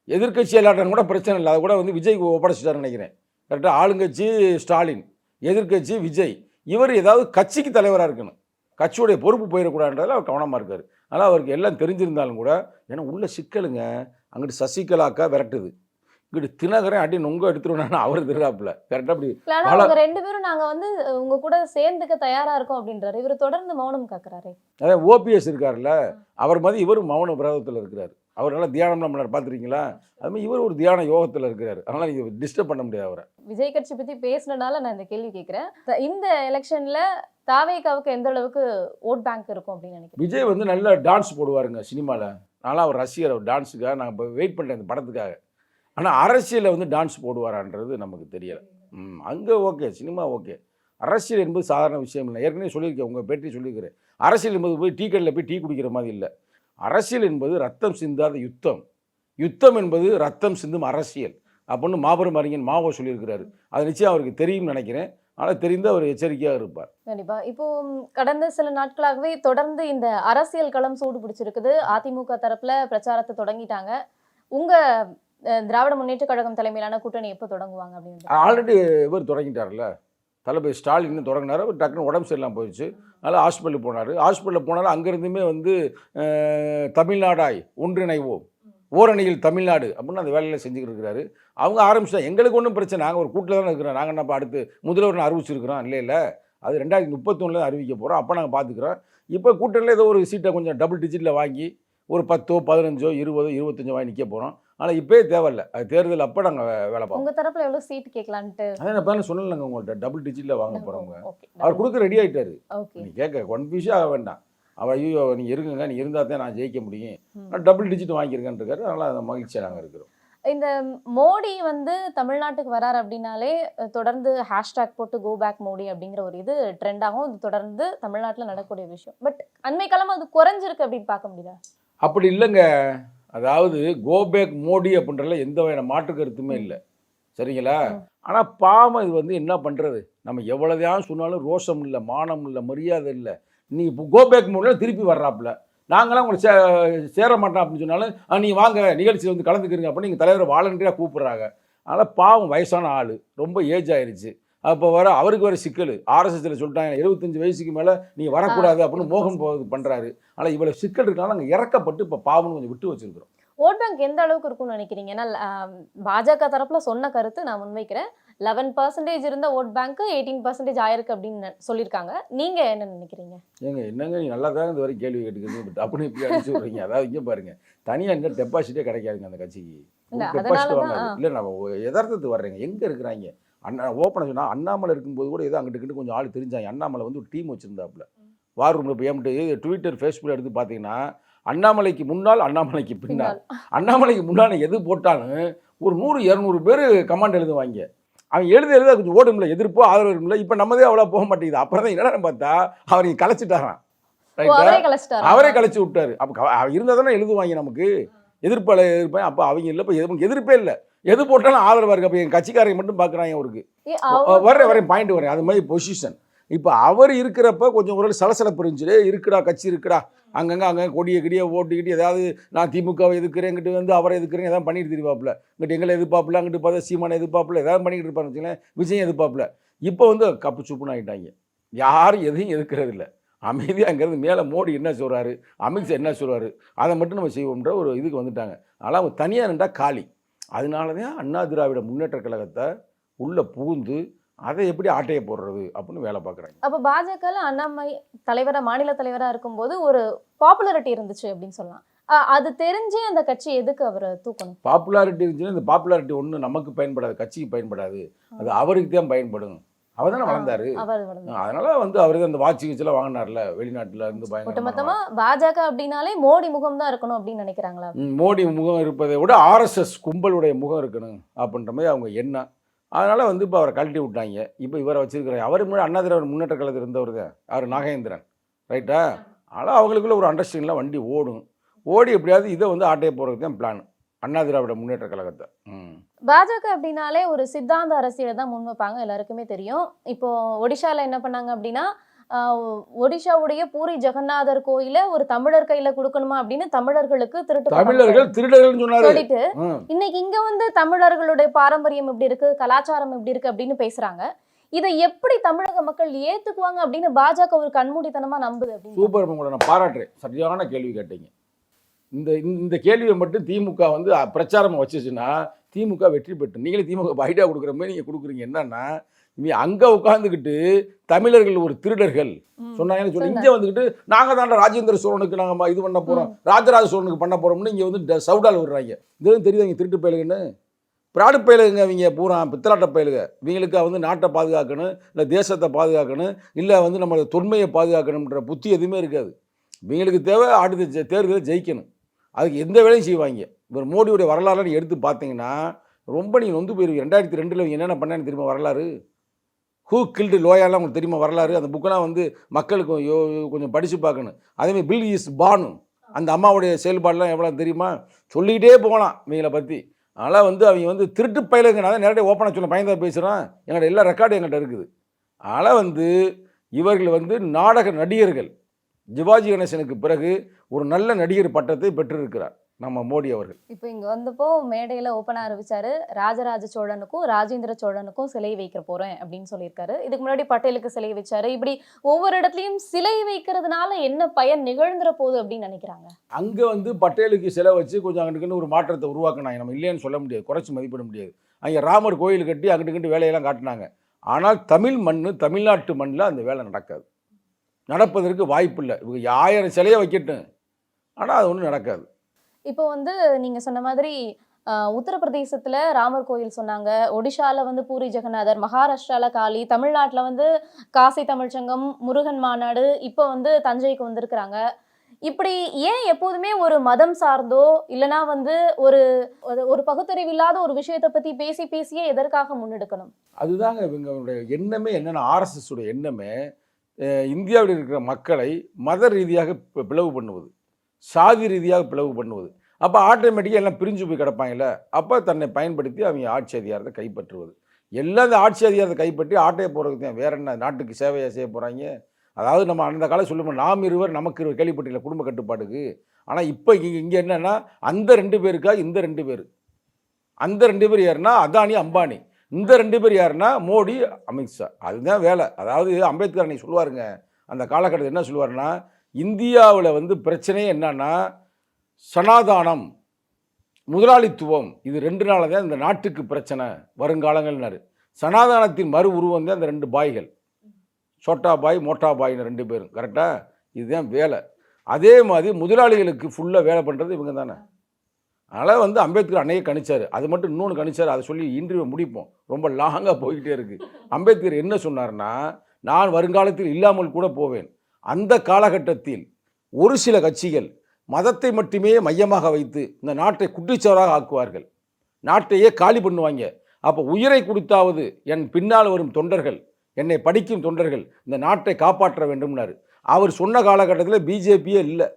எதிர்க்கட்சி எல்லாட்டம் கூட பிரச்சனை இல்லை. அதை கூட வந்து விஜய் ஒப்படைச்சிட்டாருன்னு நினைக்கிறேன். கரெக்டாக ஆளுங்கட்சி ஸ்டாலின் எதிர்க்கட்சி விஜய். இவர் ஏதாவது கட்சிக்கு தலைவராக இருக்கணும். கட்சியுடைய பொறுப்பு போயிடக்கூடாதுன்றதில் அவர் கவனமாக இருக்கார். ஆனால் அவருக்கு எல்லாம் தெரிஞ்சிருந்தாலும் கூட ஏன்னா உள்ள சிக்கலுங்க அங்கிட்டு சசிகலாக்கா விரட்டுது. இங்கிட்டு தினகரன் அடி நொங்க எடுத்துருவானா அவர் திருடாப்புல கரெக்டாக அப்படி ரெண்டு பேரும் நாங்க வந்து உங்க கூட சேர்ந்துக்க தயாரா இருக்கோம் அப்படின்றாரு. இவர் தொடர்ந்து மௌனம் காக்குறாரு. அதான் ஓபிஎஸ் இருக்கார்ல அவர் மாதிரி இவரும் மௌன பிரதத்தில் இருக்கிறார். அவர் நல்லா தியானம் பண்ணார் பார்த்துருக்கீங்களா? அது மாதிரி இவர் ஒரு தியான யோகத்தில் இருக்கிறார். அதனால் நீங்கள் டிஸ்டர்ப் பண்ண முடியாது அவரை. விஜய் கட்சி பத்தி பேசுனனால நான் இந்த கேள்வி கேட்கிறேன் இந்த எலெக்ஷன்ல தாவேகாவுக்கு எந்த அளவுக்கு ஓட் பேங்க் இருக்கும் அப்படின்னு நினைக்கிறேன் விஜய் வந்து நல்லா டான்ஸ் போடுவாருங்க சினிமாவில் நான்லாம் அவர் ரசிகர் அவர் டான்ஸுக்காக நான் இப்போ வெயிட் பண்ணுறேன் இந்த படத்துக்காக. ஆனால் அரசியலில் வந்து டான்ஸ் போடுவாரான்றது நமக்கு தெரியலை. ம் அங்கே ஓகே சினிமா ஓகே அரசியல் என்பது சாதாரண விஷயம் இல்லை. ஏற்கனவே சொல்லியிருக்கேன் உங்கள் பேட்டி சொல்லியிருக்கிறேன். அரசியல் என்பது போய் டீ கடையில் போய் டீ குடிக்கிற மாதிரி இல்லை. அரசியல் என்பது ரத்தம் சிந்தாத யுத்தம். யுத்தம் என்பது ரத்தம் சிந்தும் அரசியல். அப்படின்னு மாபெரும் அறிஞன் மாவோ சொல்லியிருக்கிறாரு. அது நிச்சயம் அவருக்கு தெரியும்னு நினைக்கிறேன். ஆனால் தெரிந்து அவர் எச்சரிக்கையாக இருப்பார். கண்டிப்பா. இப்போ கடந்த சில நாட்களாகவே தொடர்ந்து இந்த அரசியல் களம் சூடு பிடிச்சிருக்குது. அதிமுக தரப்புல பிரச்சாரத்தை தொடங்கிட்டாங்க. உங்க அஹ், திராவிட முன்னேற்ற கழகம் தலைமையிலான கூட்டணி எப்போ தொடங்குவாங்க அப்படின்னு? ஆல்ரெடி இவர் தொடங்கிட்டார்ல. தளபதி ஸ்டாலின் தொடங்கினார். அவர் டக்குன்னு உடம்பு சரியில்லாமல் போயிடுச்சு. அதனால் ஹாஸ்பிட்டலுக்கு போனார். ஹாஸ்பிட்டலில் போனாலும் அங்கேருந்துமே வந்து தமிழ்நாடாய் ஒன்றிணைவோம். ஓரணியில் தமிழ்நாடு அப்படின்னு அந்த வேலையில் செஞ்சுக்கிட்டு இருக்கிறாரு. அவங்க ஆரம்பிச்சா எங்களுக்கு ஒன்றும் பிரச்சனை. நாங்கள் ஒரு கூட்டில் தானே இருக்கிறோம். நாங்கள் என்னப்பா அடுத்து முதல்வர் அறிவிச்சிருக்கிறோம். இல்லை இல்லை. அது ரெண்டாயிரத்தி முப்பத்தொன்னில் அறிவிக்க போகிறோம் அப்போ நாங்கள் பார்த்துக்குறோம் இப்போ கூட்டணியில் ஏதோ ஒரு சீட்டை கொஞ்சம் டபுள் டிஜிட்டில் வாங்கி ஒரு பத்தோ பதினஞ்சோ இருபதோ இருபத்தஞ்சோ வாங்கி நிற்க போகிறோம் ஆனால் இப்போயே தேவையில்ல. அது தேர்தல் அப்போ நாங்கள் வேலை பார்ப்போம். உங்க தரப்புல எவ்வளவு சீட் கேட்கலான்ட்டு? அதான் நான் பேரில் சொல்லலைங்க உங்கள்கிட்ட டபுள் டிஜிட்டில் வாங்க போகிறவங்க அவர் கொடுக்க ரெடி ஆகிட்டாரு நீ கேட்க கன்ஃபியூஸே ஆக வேண்டாம். அவர் ஐயோ நீ இருங்க நீ இருந்தால் தான் நான் ஜெயிக்க முடியும். நான் டபுள் டிஜிட் வாங்கியிருக்கேன்னு இருக்காரு அதனால் அந்த மகிழ்ச்சியாக நாங்கள் இருக்கிறோம். இந்த மோடி வந்து தமிழ்நாட்டுக்கு வரார் அப்படின்னாலே தொடர்ந்து ஹேஷ்டேக் போட்டு கோ பேக் மோடி அப்படிங்கிற ஒரு இது ட்ரெண்ட் ஆகும். இது தொடர்ந்து தமிழ்நாட்டில் நடக்கக்கூடிய விஷயம். பட் அண்மை காலமா அது குறைஞ்சிருக்கு அப்படின்னு பார்க்க முடியுதா? அப்படி இல்லைங்க. அதாவது கோபேக் மோடி அப்படின்றதுல எந்த வகையான மாற்று கருத்துமே இல்லை. சரிங்களா. ஆனால் பாவம் இது வந்து என்ன பண்ணுறது நம்ம எவ்வளோதான் சொன்னாலும் ரோஷம் இல்லை மானம் இல்லை மரியாதை இல்லை. நீ இப்போ கோபேக் மோடியில் திருப்பி வர்றாப்புல. நாங்களாம் உங்களை சே சேர மாட்டோம் அப்படின்னு சொன்னாலும் "ஆ, நீ வாங்க நிகழ்ச்சியில் வந்து கலந்துக்கிறீங்க அப்படின்னு நீங்கள் தலைவரை வாலண்டியாக கூப்பிட்றாங்க. அதனால் பாவம் வயசான ஆள். ரொம்ப ஏஜ் ஆயிருச்சு. அப்போ வர அவருக்கு வர சிக்கல். ஆர்எஸ்எஸ்ல சொல்லிட்டாங்க எழுபத்தஞ்சு வயசுக்கு மேலே நீ வரக்கூடாது அப்படின்னு மோகன் போ- பண்றாரு. ஆனால் இவ்வளோ சிக்கல் இருக்கனால நாங்கள் இறக்கப்பட்டு இப்போ பாவம்னு கொஞ்சம் விட்டு வச்சிருக்கிறோம். ஓட் பேங்க் எந்த அளவுக்கு இருக்கும்னு நினைக்கிறீங்க? ஏன்னா பாஜக தரப்புல சொன்ன கருத்து நான் முன்வைக்கிறேன். லெவன் பர்சன்டேஜ் இருந்த ஓட் பேங்க் எயிட்டீன் பர்சன்டேஜ் ஆயிருக்கு அப்படின்னு சொல்லியிருக்காங்க. நீங்க என்ன நினைக்கிறீங்க? ஏங்க என்னங்க நீ நல்லா தான் இந்த வரைக்கும் கேள்வி கேட்டுக்கிறது அப்படின்னு இப்படி அடிச்சு விட்றீங்க. அதாவது இங்கே பாருங்க தனியாக இந்த டெபாசிட்டே கிடைக்காதுங்க அந்த கட்சிக்கு. இல்ல, ஒ- யதார்த்தத்துக்கு வர்றேங்க. எங்கே இருக்கிறாங்க? அண்ணா ஓப்பனாக சொன்னால் அண்ணாமலை இருக்கும்போது கூட ஏதோ அங்கிட்டு கொஞ்சம் ஆள் தெரிஞ்சாங்க. அண்ணாமலை வந்து ஒரு டீம் வச்சுருந்தாப்புல. வார் ரூமில் இப்போ ஏமிட்டு ட்விட்டர் ஃபேஸ்புக் எடுத்து பார்த்தீங்கன்னா அண்ணாமலைக்கு முன்னால் அண்ணாமலைக்கு பின்னால். அண்ணாமலைக்கு முன்னாடி எது போட்டாலும் ஒரு நூறு இரநூறு பேர் கமாண்ட் எழுதுவாங்க. அவன் எழுத எழுத கொஞ்சம் ஓடும்ல எதிர்ப்போ ஆதரவு இருக்கும்ல இப்போ நம்மதே அவ்வளோ போக மாட்டேங்குது. அப்புறம் தான் என்னன்னு பார்த்தா அவர் ரைட்டா அவரே கலைச்சு விட்டாரு. அப்போ இருந்தால் தானே எழுதுவாங்க நமக்கு. எதிர்ப்பாள எதிர்ப்பேன் அப்போ அவங்க இல்லை இப்போ எது எதிர்ப்பே இல்லை. எது போட்டாலும் ஆதரவாக இருக்கு. அப்போ என் கட்சிக்காரங்க மட்டும் பார்க்குறாங்க அவருக்கு அவர் வரேன் பாயிண்ட் வரேன் அது மாதிரி பொசிஷன் இப்போ அவர் இருக்கிறப்ப கொஞ்சம் ஒரு சலசலப்பு இருந்துச்சு "டேய், இருக்குடா கட்சி இருக்குடா. அங்கங்கே அங்கே கொடிய கிடிய ஓட்டுக்கிட்டு ஏதாவது நான் திமுகவை எதுக்குறேன் இங்கிட்டு வந்து அவரை எதுக்குறேன் ஏதாவது பண்ணிட்டு திரிவாப்புல. இங்கிட்டு எங்களை எதிர்பார்ப்புல அங்கிட்டு பார்த்தா சீமானை எதிர்பார்ப்புல ஏதாவது பண்ணிக்கிட்டு இருப்பான்னு வச்சுங்களேன் விஜயம் எதிர்பார்ப்புல இப்போ வந்து கப்பு சுப்புன்னு ஆகிட்டாங்க யாரும் எதையும் எதுக்குறது இல்லை. அமைதியாக அங்கேருந்து மேலே மோடி என்ன சொல்கிறாரு அமித்ஷா என்ன சொல்றாரு அதை மட்டும் நம்ம செய்வோம்ன்ற ஒரு இதுக்கு வந்துட்டாங்க. ஆனால் அவங்க தனியாக நின்றா காலி. அதனால தான் அண்ணா திராவிட முன்னேற்ற கழகத்தை உள்ளே புகுந்து அதை எப்படி ஆட்டையை போடுறது அப்படின்னு வேலை பார்க்குறாங்க. அப்ப பாஜகல அண்ணாமலை தலைவரா மாநில தலைவரா இருக்கும்போது ஒரு பாப்புலாரிட்டி இருந்துச்சு அப்படின்னு சொல்லலாம். அது தெரிஞ்சே அந்த கட்சி எதுக்கு அவரை தூக்கணும்? பாப்புலாரிட்டி இருந்துச்சுன்னா இந்த பாப்புலாரிட்டி ஒன்றும் நமக்கு பயன்படாது கட்சிக்கு பயன்படாது. அது அவருக்கு தான் பயன்படும். அவர் தானே வளர்ந்தாரு. அதனால வந்து அவரு அந்த வாட்சி கீச்செல்லாம் வாங்கினார்ல வெளிநாட்டுல இருந்து பயங்கரமா பாஜக அப்படின்னாலே மோடி முகம் தான் இருக்கணும் அப்படின்னு நினைக்கிறாங்களா? மோடி முகம் இருப்பதை விட ஆர்எஸ்எஸ் கும்பலுடைய முகம் இருக்கணும் அப்படின்ற மாதிரி அவங்க எண்ணம். அதனால வந்து இப்போ அவரை கழட்டி விட்டாங்க. இப்போ இவரை வச்சிருக்கிறாங்க அவர் முன்னாடி அண்ணா திராவிட முன்னேற்ற கழகத்தில் இருந்தவர் தான். அவர் நாகேந்திரன். ரைட்டா ஆனால் அவங்களுக்குள்ள ஒரு அண்டர்ஸ்டாண்டிங்கில் வண்டி ஓடும். ஓடி எப்படியாவது இதை வந்து ஆட்டைய போகிறதுக்கு தான் பிளான் அண்ணா திராவிட முன்னேற்ற கழகத்தை. ம். பாஜக அப்படின்னாலே ஒரு சித்தாந்த அரசியலை தான் முன் வைப்பாங்க எல்லாருக்குமே தெரியும். இப்போ ஒடிஷால என்ன பண்ணாங்க அப்படின்னா ஒடிஷாவுடைய பூரி ஜெகநாதர் கோயில ஒரு தமிழர் கையில கொடுக்கணுமா அப்படின்னு தமிழர்களுக்கு திருட்டு தமிழர்கள் சொல்லிட்டு. இன்னைக்கு இங்க வந்து தமிழர்களுடைய பாரம்பரியம் எப்படி இருக்கு கலாச்சாரம் எப்படி இருக்கு அப்படின்னு பேசுறாங்க. இதை எப்படி தமிழக மக்கள் ஏத்துக்குவாங்க அப்படின்னு பாஜக ஒரு கண்மூடித்தனமா நம்புது அப்படின்னு. சூப்பர் உங்களை நான் பாராட்டுறேன். சரியான கேள்வி கேட்டீங்க. இந்த இந்த- கேள்வியை மட்டும் திமுக வந்து பிரச்சாரமா வச்சுச்சுன்னா திமுக வெற்றி பெற்று நீங்களே திமுக ஐடியா கொடுக்குற மாதிரி நீங்கள் கொடுக்குறீங்க. என்னன்னா இவங்க அங்கே உட்காந்துக்கிட்டு தமிழர்கள் ஒரு திருடர்கள். சொன்னாங்கன்னு சொல்லி. இங்கே வந்துக்கிட்டு நாங்கள் தாண்டா ராஜேந்திர சோழனுக்கு நாங்கள் இது பண்ண போகிறோம் ராஜராஜ சோழனுக்கு பண்ண போகிறோம்னு இங்கே வந்து ட- சவுடால் விடுறாங்க. இதுவும் தெரியுது இங்கே திருட்டு பயலுங்கன்னு பிராடு பயலுங்க இவங்க பூரா பித்தலாட்ட பயலுங்க இவங்களுக்கு வந்து நாட்டை பாதுகாக்கணும் இல்லை தேசத்தை பாதுகாக்கணும் இல்லை வந்து நம்ம தொன்மையை பாதுகாக்கணுன்ற புத்தி எதுவுமே இருக்காது. இவங்களுக்கு தேவை அடுத்த தேர்தலில் ஜெயிக்கணும். அதுக்கு எந்த வேலையும் செய்வாங்க. இவர் மோடியுடைய வரலாறுன்னு எடுத்து பார்த்தீங்கன்னா ரொம்ப நீங்கள் நொந்து போயிருவீங்க ரெண்டாயிரத்தி ரெண்டில் என்னென்ன பண்ணான்னு தெரியுமா வரலாறு? ஹூ கில்டு லோயாலாம் உங்களுக்கு தெரியுமா வரலாறு? அந்த புக்கெல்லாம் வந்து மக்களுக்கு யோ கொஞ்சம் படித்து பார்க்கணும். அதேமாதிரி பில் இஸ் பானு அந்த அம்மாவுடைய செயல்பாடெலாம் எவ்வளோ தெரியுமா? சொல்லிக்கிட்டே போகலாம் இவங்களை பற்றி அதனால் வந்து அவங்க வந்து திருட்டு பயிலுங்க. நான் நேரடியாக ஓப்பனாக சொல்ல பயந்தா பேசுகிறேன் எங்கள்கிட்ட எல்லா ரெக்கார்டும் எங்கள்கிட்ட இருக்குது. அதனால் வந்து இவர்கள் வந்து நாடக நடிகர்கள். சிவாஜி கணேசனுக்கு பிறகு ஒரு நல்ல நடிகர் பட்டத்தை பெற்றிருக்கிறார். நம்ம மோடி அவர்கள். இப்போ இங்க வந்தப்போ மேடையில ஓப்பனா அறிவிச்சாரு ராஜராஜ சோழனுக்கும் ராஜேந்திர சோழனுக்கும் சிலை வைக்க போறேன் அப்படின்னு சொல்லியிருக்காரு. இதுக்கு முன்னாடி பட்டேலுக்கு சிலை வச்சாரு. இப்படி ஒவ்வொரு இடத்துலயும் சிலை வைக்கிறதுனால என்ன பயன் நிகழ்ந்துற போகுது அப்படின்னு நினைக்கிறாங்க? அங்கே வந்து பட்டேலுக்கு சிலை வச்சு கொஞ்சம் அங்கிட்டுக்குன்னு ஒரு மாற்றத்தை உருவாக்கினாங்க. நம்ம இல்லைன்னு சொல்ல முடியாது. குறைச்சி மதிப்பிட முடியாது. அங்கே ராமர் கோயில் கட்டி அங்கிட்டுக்கிட்டு வேலையெல்லாம் காட்டினாங்க. ஆனால் தமிழ் மண் தமிழ்நாட்டு மண்ணில் அந்த வேலை நடக்காது. நடப்பதற்கு வாய்ப்பு இல்லை இவங்க ஆயிரம் சிலையை வைக்கட்டும். ஆனால் அது ஒன்றும் நடக்காது. இப்போ வந்து நீங்க சொன்ன மாதிரி ஆஹ், உத்தரப்பிரதேசத்துல ராமர் கோயில் சொன்னாங்க. ஒடிஷாவில் வந்து பூரி ஜெகநாதர் மகாராஷ்டிரால காளி தமிழ்நாட்டில் வந்து காசி தமிழ்ச்சங்கம் முருகன் மாநாடு இப்போ வந்து தஞ்சைக்கு வந்திருக்கிறாங்க. இப்படி ஏன் எப்போதுமே ஒரு மதம் சார்ந்தோ இல்லைனா வந்து ஒரு ஒரு- ஒரு பகுத்தறிவு இல்லாத ஒரு விஷயத்தை பத்தி பேசி பேசியே எதற்காக முன்னெடுக்கணும்? அதுதாங்க இவங்களுடைய எண்ணமே என்னென்னா ஆர்எஸ்எஸ் உடைய எண்ணமே இந்தியாவில் இருக்கிற மக்களை மத ரீதியாக பிளவு பண்ணுவது சாதி ரீதியாக பிளவு பண்ணுவது. அப்போ ஆட்டோமேட்டிக்காக எல்லாம் பிரிஞ்சு போய் கிடப்பாங்கல்ல அப்போ தன்னை பயன்படுத்தி அவங்க ஆட்சி அதிகாரத்தை கைப்பற்றுவது. எல்லாம் இந்த ஆட்சி அதிகாரத்தை கைப்பற்றி ஆட்டையை போகிறதுக்கு தான். வேற என்ன நாட்டுக்கு சேவையாக செய்ய போகிறாங்க அதாவது நம்ம அந்த காலம் சொல்லுவோம் நாம் இருவர் நமக்கு இருவர் கேள்விப்பட்டிருக்கல குடும்ப கட்டுப்பாடுக்கு ஆனால் இப்போ இங்கே இங்கே என்னென்னா அந்த ரெண்டு பேருக்கா இந்த ரெண்டு பேர். அந்த ரெண்டு பேர் யாருன்னா அதானி அம்பானி. இந்த ரெண்டு பேர் யாருன்னா மோடி அமித்ஷா அதுதான் வேலை. அதாவது அம்பேத்கர் அன்னைக்கு சொல்லுவாருங்க. அந்த காலகட்டத்தில் என்ன சொல்லுவார்னா இந்தியாவில் வந்து பிரச்சனையே என்னன்னா சனாதானம் முதலாளித்துவம் இது ரெண்டு நாள் தான் இந்த நாட்டுக்கு பிரச்சனை வருங்காலங்கள்னாரு. சனாதானத்தின் மறு உருவம் தான் இந்த ரெண்டு பாய்கள். சோட்டா பாய் மோட்டா பாய்னு ரெண்டு பேரும் கரெக்டாக இதுதான் வேலை. அதே மாதிரி முதலாளிகளுக்கு ஃபுல்லாக வேலை பண்ணுறது இவங்க தானே. அதனால் வந்து அம்பேத்கர் அன்னையே கணிச்சார். அது மட்டும் இன்னொன்று கணிச்சார் அதை சொல்லி இன்டர்வியூ முடிப்போம். ரொம்ப லாங்காக போய்கிட்டே இருக்குது அம்பேத்கர் என்ன சொன்னார்னா நான் வருங்காலத்தில் இல்லாமல் கூட போவேன். அந்த காலகட்டத்தில் ஒரு சில கட்சிகள் மதத்தை மட்டுமே மையமாக வைத்து இந்த நாட்டை குட்டிச்சவராக ஆக்குவார்கள். நாட்டையே காலி பண்ணுவாங்க. அப்போ உயிரை கொடுத்தாவது என் பின்னால் வரும் தொண்டர்கள் என்னை படிக்கும் தொண்டர்கள் இந்த நாட்டை காப்பாற்ற வேண்டும்னாரு. அவர் சொன்ன காலகட்டத்தில் பிஜேபியே இல்லை.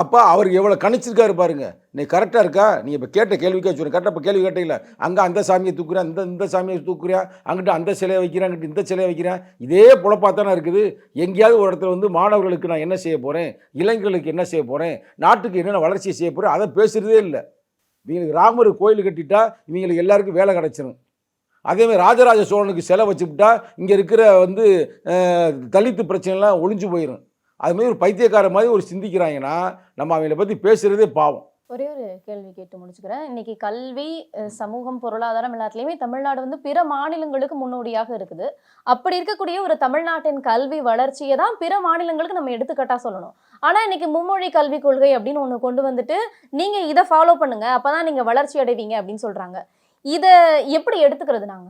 அப்போ அவர் எவ்வளோ கணிச்சிருக்காரு பாருங்க. நீ கரெக்டாக இருக்கா? நீ இப்போ கேட்ட கேள்விக்கே சொல்லு கரெக்டாக இப்போ கேள்வி கேட்டீங்களா? அங்கே அந்த சாமியை தூக்குறேன் இந்த இந்த சாமியை தூக்குறேன் அங்கிட்ட அந்த சிலையை வைக்கிறேன் அங்கிட்ட இந்த சிலையை வைக்கிறேன் இதே புலப்பாத்தானே இருக்குது. எங்கேயாவது ஒரு இடத்துல வந்து மாணவர்களுக்கு நான் என்ன செய்ய போகிறேன் இளைஞர்களுக்கு என்ன செய்ய போகிறேன் நாட்டுக்கு என்னென்ன வளர்ச்சி செய்ய போகிறேன் அதை பேசுகிறதே இல்லை. இவங்களுக்கு ராமர் கோயில் கட்டிட்டா இவங்களுக்கு எல்லாருக்கும் வேலை கிடச்சிரும். அதேமாதிரி ராஜராஜ சோழனுக்கு சிலை வச்சுக்கிட்டா இங்கே இருக்கிற வந்து தலித்து பிரச்சனைலாம் ஒளிஞ்சு போயிடும் அதுமாதிரி ஒரு பைத்தியக்கார மாதிரி ஒரு சிந்திக்கிறாங்கன்னா நம்ம அவங்கள பற்றி பேசுகிறதே பாவம். ஒரே ஒரு கேள்வி கேட்டு முடிச்சுக்கிறேன். இன்னைக்கு கல்வி சமூகம் பொருளாதாரம் எல்லாத்துலேயுமே தமிழ்நாடு வந்து பிற மாநிலங்களுக்கு முன்னோடியாக இருக்குது. அப்படி இருக்கக்கூடிய ஒரு தமிழ்நாட்டின் கல்வி வளர்ச்சியை தான் பிற மாநிலங்களுக்கு நம்ம எடுத்துக்காட்டா சொல்லணும். ஆனா இன்னைக்கு மும்மொழி கல்விக் கொள்கை அப்படின்னு ஒன்று கொண்டு வந்துட்டு நீங்க இதை ஃபாலோ பண்ணுங்க அப்பதான் நீங்க வளர்ச்சி அடைவீங்க அப்படின்னு சொல்றாங்க. இதை எப்படி எடுத்துக்கிறது நாங்க?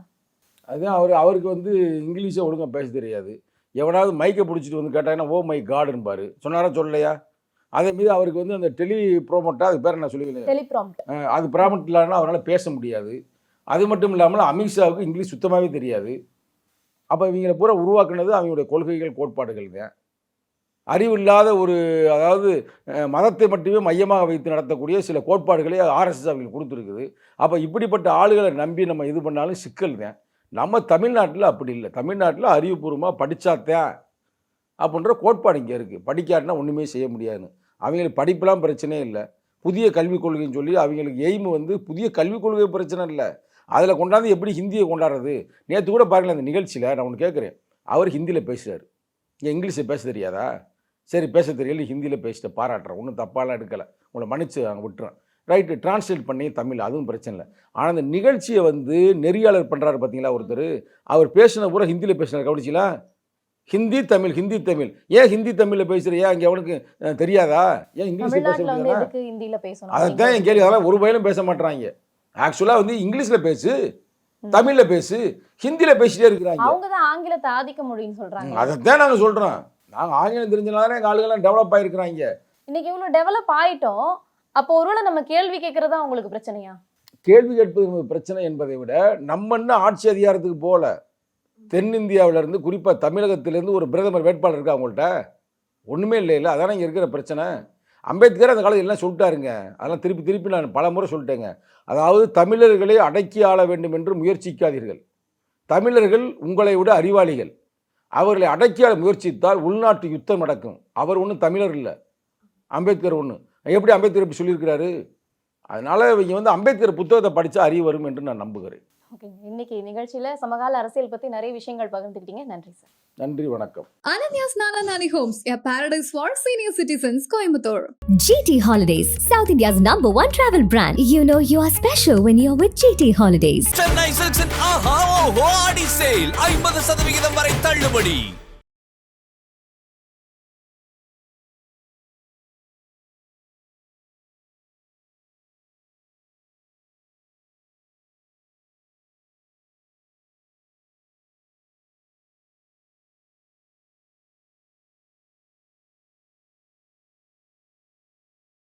அதுதான் அவர் அவருக்கு வந்து இங்கிலீஷை ஒழுங்கா பேச தெரியாது. எவனாவது மைக்கை பிடிச்சிட்டு வந்து கேட்டாங்கன்னா ஓ மை காடுன்பாரு சொன்னாரா சொல்லலையா? அதே மீது அவருக்கு வந்து அந்த டெலி ப்ரோமோட்டா அது பேர் என்ன சொல்லுவீங்க? அது ப்ராமட் இல்லைன்னா அவரால் பேச முடியாது. அது மட்டும் இல்லாமல் அமித்ஷாவுக்கு இங்கிலீஷ் சுத்தமாகவே தெரியாது. அப்போ இவங்களை பூரா உருவாக்குனது அவங்களுடைய கொள்கைகள் கோட்பாடுகள் தான். அறிவில்லாத ஒரு அதாவது மதத்தை மட்டுமே மையமாக வைத்து நடத்தக்கூடிய சில கோட்பாடுகளை ஆர்எஸ்எஸ் அவங்களுக்கு கொடுத்துருக்குது. அப்போ இப்படிப்பட்ட ஆளுகளை நம்பி நம்ம இது பண்ணாலும் சிக்கல் தான். நம்ம தமிழ்நாட்டில் அப்படி இல்லை. தமிழ்நாட்டில் அறிவுபூர்வமாக படித்தாத்தான் அப்படின்ற கோட்பாடு இங்கே இருக்குது படிக்காட்டினா ஒன்றுமே செய்ய முடியாதுன்னு அவங்களுக்கு படிப்பெல்லாம் பிரச்சனையே இல்லை. புதிய கல்விக் கொள்கைன்னு சொல்லி அவங்களுக்கு எய்ம் வந்து புதிய கல்விக் கொள்கை பிரச்சனை இல்லை. அதில் கொண்டாந்து எப்படி ஹிந்தியை கொண்டாடுறது? நேற்று கூட பாருங்களேன் அந்த நிகழ்ச்சியில் நான் ஒன்று கேட்குறேன். அவர் ஹிந்தியில் பேசுகிறார் ஏன் இங்கிலீஷை பேச தெரியாதா? சரி பேச தெரியல ஹிந்தியில் பேசிட்டு பாராட்டுறேன். ஒன்றும் தப்பாலாம் எடுக்கலை. உங்களை மன்னிச்சு அங்கே விட்டுறேன். ரைட்டு டிரான்ஸ்லேட் பண்ணி தமிழ் அதுவும் பிரச்சனை இல்லை. ஆனால் அந்த நிகழ்ச்சியை வந்து நெறியாளர் பண்ணுறாரு பார்த்தீங்களா ஒருத்தர்? அவர் பேசின பூரா ஹிந்தியில் பேசினார் கவனிச்சிங்களா? ஹிந்தி தமிழ் ஹிந்தி தமிழ். ஏன் ஹிந்தி தமிழில் பேசுகிற ஏன் அங்கே அவனுக்கு தெரியாதா? ஏன் இங்கிலீஷில் பேச அதைத்தான் என் கேள்வி. அதெல்லாம் ஒரு வயலும் பேச மாட்றாங்க. ஆக்சுவலாக வந்து இங்கிலீஷில் பேசு தமிழில் பேசு ஹிந்தியில் பேசிட்டே இருக்கிறாங்க. அவங்க தான் ஆங்கிலத்தை ஆதிக்க மொழின்னு சொல்றாங்க. அதைத்தான் நாங்கள் சொல்கிறோம் நாங்கள் ஆங்கிலம் தெரிஞ்சனால எங்கள் ஆளுகள்லாம் டெவலப் ஆகிருக்கிறாங்க இன்னைக்கு இவ்வளவு டெவலப் ஆயிட்டோம். அப்போ ஒருவேளை நம்ம கேள்வி கேட்கறதா உங்களுக்கு பிரச்சனையா? கேள்வி கேட்பது பிரச்சனை என்பதை விட நம்ம என்ன ஆட்சி அதிகாரத்துக்கு போகல தென்னிந்தியாவிலேருந்து குறிப்பாக தமிழகத்திலேருந்து ஒரு பிரதமர் வேட்பாளர் இருக்கா அவங்கள்ட்ட ஒன்றுமே இல்லை இல்லை. அதானே இங்கே இருக்கிற பிரச்சனை. அம்பேத்கர் அந்த காலத்தில் எல்லாம் சொல்லிட்டாருங்க. அதெல்லாம் திருப்பி திருப்பி நான் பல முறை சொல்லிட்டேங்க. அதாவது தமிழர்களை அடக்கி ஆள வேண்டும் என்று முயற்சிக்காதீர்கள். தமிழர்கள் உங்களை விட அறிவாளிகள். அவர்களை அடக்கி ஆள முயற்சித்தால் உள்நாட்டு யுத்தம் நடக்கும். அவர் ஒன்றும் தமிழர் இல்லை. அம்பேத்கர் ஒன்று எப்படி அம்பேத்கர் இப்படி சொல்லியிருக்கிறாரு? அதனால் இவங்க வந்து அம்பேத்கர் புத்தகத்தை படித்தா அறிவு வரும் என்று நான் நம்புகிறேன். ஓகேங்க. இன்னைக்கு நிகழ்ச்சியில சமகால அரசியல் பத்தி நிறைய விஷயங்கள் பகிர்ந்துக்கிட்டீங்க. நன்றி சார். நன்றி வணக்கம். Nana Nani Homes, a paradise for senior citizens, Coimbatore. GT Holidays, South India's number one travel brand. You know you are special when you're with GT Holidays. Chennai சில்க்ஸின் ஆஹா ஓஹோ ஆடி சேல் ஐம்பது சதவிகிதம் வரை தள்ளுபடி.